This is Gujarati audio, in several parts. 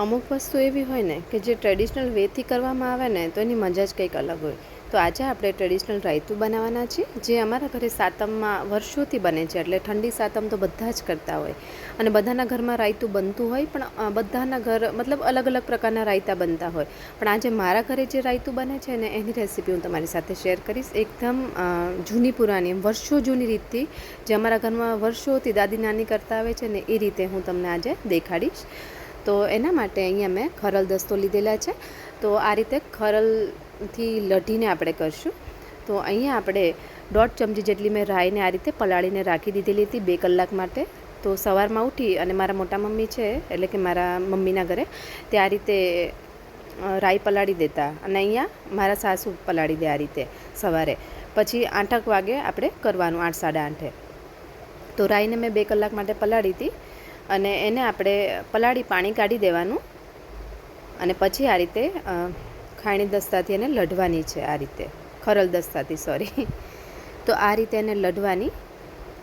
અમુક વસ્તુ એવી હોય ને કે જે ટ્રેડિશનલ વેથી કરવામાં આવે ને તો એની મજા જ કંઈક અલગ હોય. તો આજે આપણે ટ્રેડિશનલ રાયતું બનાવવાના છીએ, જે અમારા ઘરે સાતમમાં વર્ષોથી બને છે, એટલે ઠંડી સાતમ તો બધા જ કરતા હોય. અને બધાના ઘરમાં રાયતું બનતું હોય, પણ બધાના ઘર, મતલબ અલગ અલગ પ્રકારના રાયતા બનતા હોય. પણ આજે મારા ઘરે જે રાયતું બને છે ને, એની રેસીપી હું તમારી સાથે શેર કરીશ. એકદમ જૂની પુરાણી, વર્ષો જૂની રીતથી, જે અમારા ઘરમાં વર્ષોથી દાદી નાની કરતા આવે છે ને, એ રીતે હું તમને આજે દેખાડીશ. તો એના માટે અહીંયા મેં ખરલ દસ્તો લીધેલા છે. તો આ રીતે ખરલથી લઢીને આપણે કરશું. તો અહીંયા આપણે દોઢ ચમચી જેટલી મેં રાઈને આ રીતે પલાળીને રાખી દીધેલી હતી બે કલાક માટે. તો સવારમાં ઉઠી અને મારા મોટા મમ્મી છે, એટલે કે મારા મમ્મીના ઘરે, તે આ રીતે રાઈ પલાળી દેતા અને અહીંયા મારા સાસુ પલાળી દે આ રીતે સવારે. પછી આઠક વાગે આપણે કરવાનું આઠ સાડા આઠે. તો રાઈને મેં બે કલાક માટે પલાળી હતી. અને એને આપણે પલાળી પાણી કાઢી દેવાનું. અને પછી આ રીતે ખાણી દસ્તાથી એને લઢવાની છે આ રીતે. ખરલ દસ્તાથી સોરી તો આ રીતે એને લઢવાની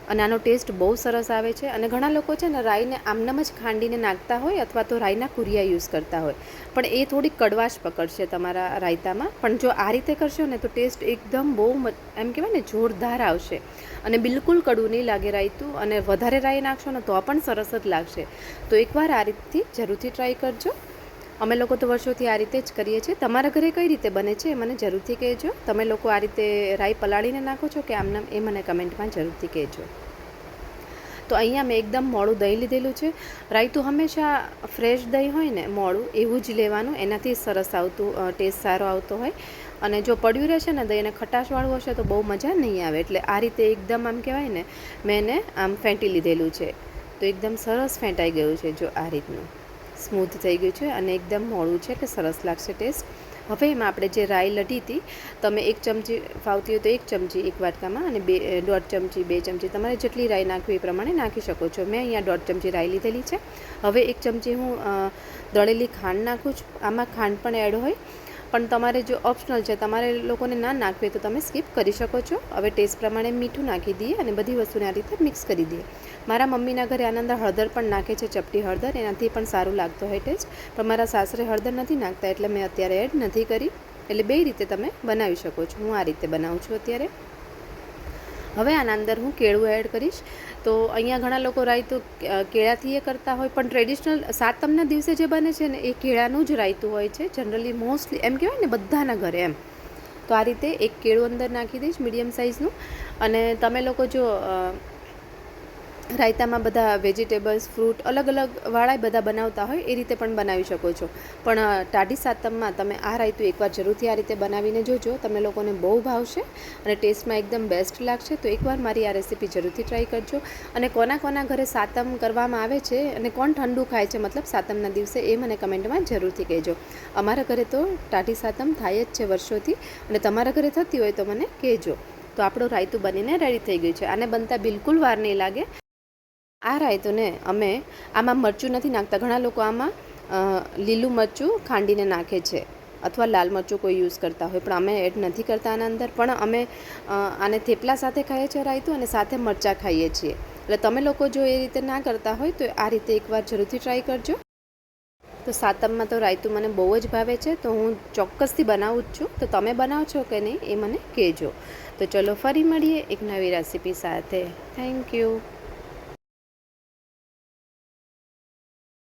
અને આનો ટેસ્ટ બહુ સરસ આવે છે. અને ઘણા લોકો છે ને રાઈને આમનામ જ ખાંડીને નાખતા હોય અથવા તો રાઈના કુરિયા યુઝ કરતા હોય. પણ એ થોડી કડવાશ પકડશે તમારા રાયતામાં. પણ જો આ રીતે કરશો ને તો ટેસ્ટ એકદમ બહુ એમ કહેવાય ને, જોરદાર આવશે. અને બિલકુલ કડવું નહીં લાગે રાયતું. અને વધારે રાઈ નાખશો ને તો પણ સરસ જ લાગશે. તો એકવાર આ રીતથી જરૂરથી ટ્રાય કરજો. અમે લોકો તો વર્ષોથી આ રીતે જ કરીએ છીએ. તમારા ઘરે કઈ રીતે બને છે એ મને જરૂરથી કહેજો. તમે લોકો આ રીતે રાઈ પલાળીને નાખો છો કે આમનામ એ મને કમેન્ટમાં જરૂરથી કહેજો. તો અહીંયા મેં એકદમ મોડું દહીં લીધેલું છે. રાયતું હંમેશા ફ્રેશ દહીં હોય ને મોડું, એવું જ લેવાનું. એનાથી સરસ આવતું ટેસ્ટ સારો આવતો હોય. અને જો પડ્યું રહેશે ને દહીં અને ખટાશવાળું હશે તો બહુ મજા નહીં આવે. એટલે આ રીતે એકદમ આમ કહેવાય ને, મેં એને આમ ફેંટી લીધેલું છે. તો એકદમ સરસ ફેંટાઈ ગયું છે જો આ રીતનું. સ્મૂથ થઈ ગયું છે અને એકદમ મોડું છે એટલે સરસ લાગશે ટેસ્ટ. હવે એમાં આપણે જે રાઈ લઢી હતી, તમે એક ચમચી ફાવતી હોય તો એક ચમચી એક વાટકામાં અને બે દોઢ ચમચી, બે ચમચી, તમારે જેટલી રાઈ નાખવી એ પ્રમાણે નાખી શકો છો. મેં અહીંયા દોઢ ચમચી રાઈ લીધેલી છે. હવે એક ચમચી હું દળેલી ખાંડ નાખું છું. આમાં ખાંડ પણ એડ હોય. પણ તમારે જો ઓપ્શનલ છે, તમારે લોકોને ના નાખવી તો તમે સ્કીપ કરી શકો છો. હવે ટેસ્ટ પ્રમાણે મીઠું નાખી દઈએ અને બધી વસ્તુને આ રીતે મિક્સ કરી દઈએ. મારા મમ્મીના ઘરે આનંદ હળદર પણ નાખે છે, ચપટી હળદર. એનાથી પણ સારું લાગતો હોય ટેસ્ટ પણ મારા સાસરે હળદર નથી નાખતા, એટલે મેં અત્યારે એડ નથી કરી. એટલે બે રીતે તમે બનાવી શકો છો. હું આ રીતે બનાવું છું અત્યારે. હવે આના અંદર હું કેળું એડ કરીશ. તો અહીંયા ઘણા લોકો રાયતું કેળાથી એ કરતા હોય, પણ ટ્રેડિશનલ સાતમના દિવસે જે બને છે ને, એ કેળાનું જ રાયતું હોય છે. જનરલી મોસ્ટલી એમ કહેવાય ને, બધાના ઘરે એમ. તો આ રીતે એક કેળું અંદર નાખી દઈશ મીડિયમ સાઇઝનું અને તમે લોકો જો રાયતામાં બધા વેજીટેબલ્સ, ફ્રૂટ અલગ અલગ વાળા બધા બનાવતા હોય એ રીતે પણ બનાવી શકો છો. પણ ટાઢી સાતમમાં તમે આ રાયતું એકવાર જરૂરથી આ રીતે બનાવીને જોજો. તમને લોકોને બહુ ભાવશે અને ટેસ્ટમાં એકદમ બેસ્ટ લાગશે. તો એકવાર મારી આ રેસીપી જરૂરથી ટ્રાય કરજો. અને કોના કોના ઘરે સાતમ કરવામાં આવે છે અને કોણ ઠંડુ ખાય છે, મતલબ સાતમના દિવસે એ મને કમેન્ટમાં જરૂરથી કહેજો. અમારા ઘરે તો ટાઢી સાતમ થાય જ છે વર્ષોથી અને તમારા ઘરે થતી હોય તો મને કહેજો. તો આપણું રાયતું બનીને રેડી થઈ ગયું છે. આને બનતા બિલકુલ વાર નહીં લાગે. આ રાયતોને અમે આમાં મરચું નથી નાખતા. ઘણા લોકો આમાં લીલું મરચું ખાંડીને નાખે છે અથવા લાલ મરચું કોઈ યુઝ કરતા હોય. પણ અમે એડ નથી કરતા આના અંદર. પણ અમે આને થેપલા સાથે ખાઈએ છીએ રાયતું અને સાથે મરચાં ખાઈએ છીએ. એટલે તમે લોકો જો એ રીતે ના કરતા હોય તો આ રીતે એકવાર જરૂરથી ટ્રાય કરજો. તો સાતમમાં તો રાયતું મને બહુ જ ભાવે છે. તો હું ચોક્કસથી બનાવું જ છું. તો તમે બનાવો છો કે નહીં એ મને કહેજો. તો ચલો ફરી મળીએ એક નવી રેસીપી સાથે. Thank you